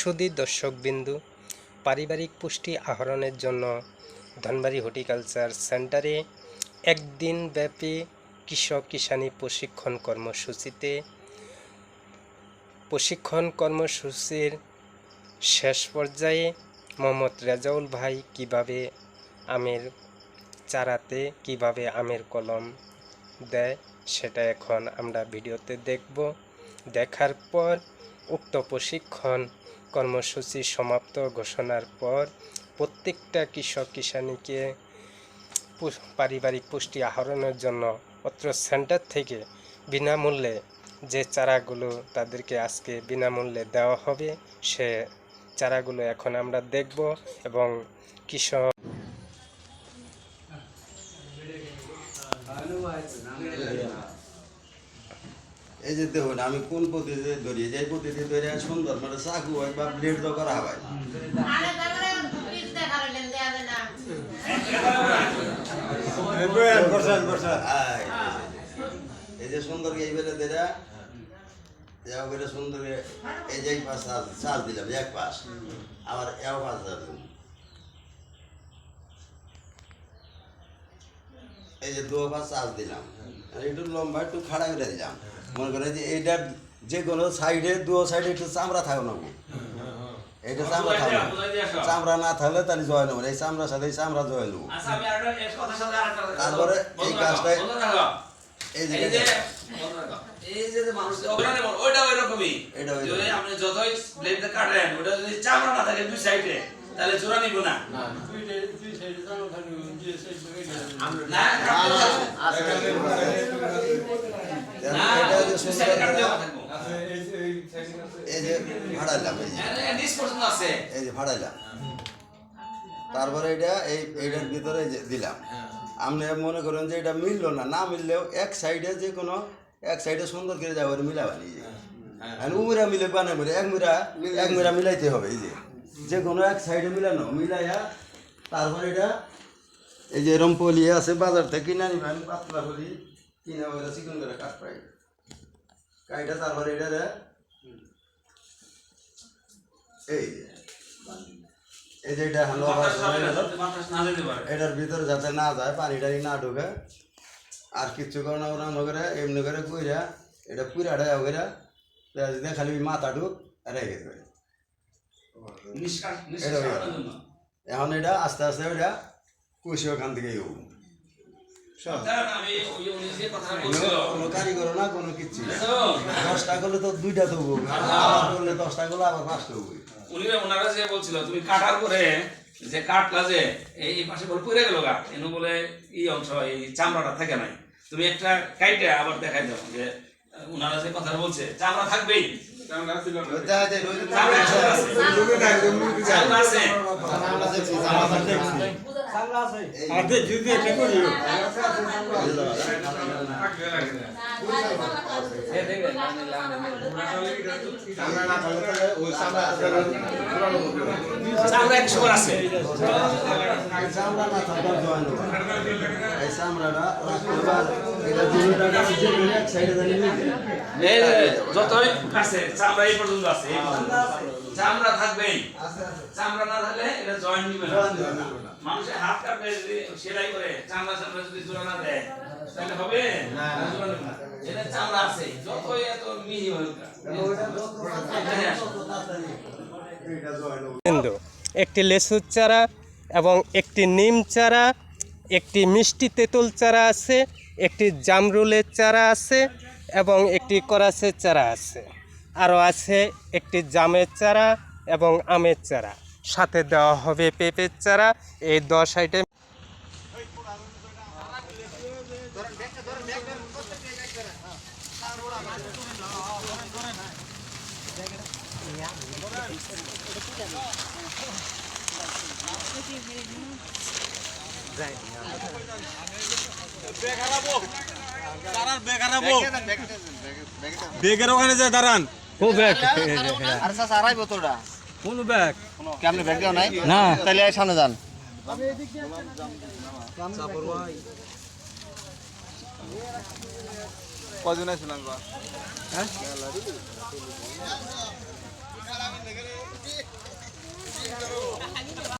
সুদী দর্শকবিন্দু, পারিবারিক পুষ্টি আহরণের জন্য ধনবাড়ি হর্টিকালচার সেন্টারে একদিন ব্যাপী কৃষক কিষানি প্রশিক্ষণ কর্মসূচিতে প্রশিক্ষণ কর্মসূচির শেষ পর্যায়ে মোহাম্মদ রেজাউল ভাই কীভাবে আমের চারাতে, কীভাবে আমের কলম দেয়, সেটা এখন আমরা ভিডিওতে দেখব। দেখার পর উক্ত প্রশিক্ষণ কর্মসূচি সমাপ্ত ঘোষণার পর প্রত্যেকটা কৃষক কিষানীকে পারিবারিক পুষ্টি আহরণের জন্য অত্র সেন্টার থেকে বিনামূল্যে যে চারাগুলো তাদেরকে আজকে বিনামূল্যে দেওয়া হবে, সে চারাগুলো এখন আমরা দেখব এবং কৃষক এই যে দেখুন, আমি কোন পদ্ধতিতে ধরি যে পদ্ধতি ধরে সুন্দর মানে চাকু হয় বা ব্লেড তো করা হয়। এই যে সুন্দর এই বেলে দেরা যাও করে সুন্দর এই যে এই পাশ চাষ দিলাম, এক পাশ। আবার এও পাশ দিলাম এই যে দু পাশ চাষ দিলাম। আর একটু লম্বা, একটু খাড়া করে দিলাম। মনে করে যে এইটার যে কোনো সাইডে দু সাইডে একটু চামড়া থাকো না এইটা চামড়া থাকবে চামড়া না থাকলে তাহলে জয় নেব এই চামড়ার সাথে এই চামড়া জয় নেব। আচ্ছা তারপরে এই থাকো, কাজটাই- এই যে এই যে থাকো। এটা আপনি যতই কাটেন ওটা যদি চামড়া না থাকে দুই সাইডে তাহলে নিব না। না। না এটা যে দুই সুন্দর সাইডে কাটতে করে- থাকব এই যে ভাড়াইলাম এই যে ভাড়াইলাম তারপরে এটা এই এইটার ভিতরে যে দিলাম আপনি মনে করেন যে এটা মিললো না না মিললেও এক সাইডে যে কোনো এক সাইডে সুন্দর করে যাবে মিলাবানি যে আর উমিরা মিলে বানাই বলে এক মিরা এক মিরা মিলাইতে হবে এই যে যে কোনো এক সাইডে মিলানো মিলাইয়া তারপরে এটা এই যে এরম পলি আছে বাজার থেকে কিনে নিবেন পাতলা পলি কিনে চিকন করে কাট পাই কাইটা তারপরে এটা রে এই এই যে এটা হলো এটার ভিতরে যাতে না যায় পানি টানি না ঢুকে আর কিচ্ছু করে না ওরা করে এমনি করে কইরা এটা পুরাটা করে যদি খালি মাথা ঢুক রেখে দেবে এখন এটা আস্তে আস্তে ওটা কুশি ওখান থেকে দশটা করলে তো দুইটা দেবো আবার করলে দশটা করলে আবার পাঁচটা দেবো উনি ওনারা যে বলছিল তুমি কাটার পরে যে কাটলা যে এই এই পাশে বলে পুড়ে গেল গা। এনু বলে এই অংশ এই চামড়াটা থাকে নাই। তুমি একটা কাইটে আবার দেখাই দাও যে ওনারা যে কথা বলছে চামড়া থাকবেই। চামড়া আছে। আছে আমরা দেখছি আমরা দেখছি চামড়া একশো আছে। চামড়া না থাকলে জয়েন এই চামড়াটা রাখতে পার এটা যে এক সাইডে জানি নিতে এই যে যতই আছে চামড়া এই পর্যন্ত আছে। এই পর্যন্ত। চামড়া থাকবেই। চামড়া না থাকলে এটা জয়েন্ট নিবে না। মানুষের হাত কাটলে যদি সেলাই করে চামড়া চামড়া যদি জোড়া না দেয় তাহলে হবে? না। এটা চামড়া আছে যতই এত মিহি হোক। একটি লেসুর চারা এবং একটি নিম চারা একটি মিষ্টি তেঁতুল চারা আছে একটি জামরুলের চারা আছে এবং একটি করাসের চারা আছে। আরও আছে একটি জামের চারা এবং আমের চারা। সাথে দেওয়া হবে পেঁপের চারা। এই দশ আইটেম বেগের ওখানে যায় দাঁড়ান। কো ব্যাগ আর স্যার আড়াই বোতলটা কোন ব্যাগ কি আপনি ব্যাগ দাও নাই? না। তাহলে সামনে যান। কজন আসলেন হ্যাঁ?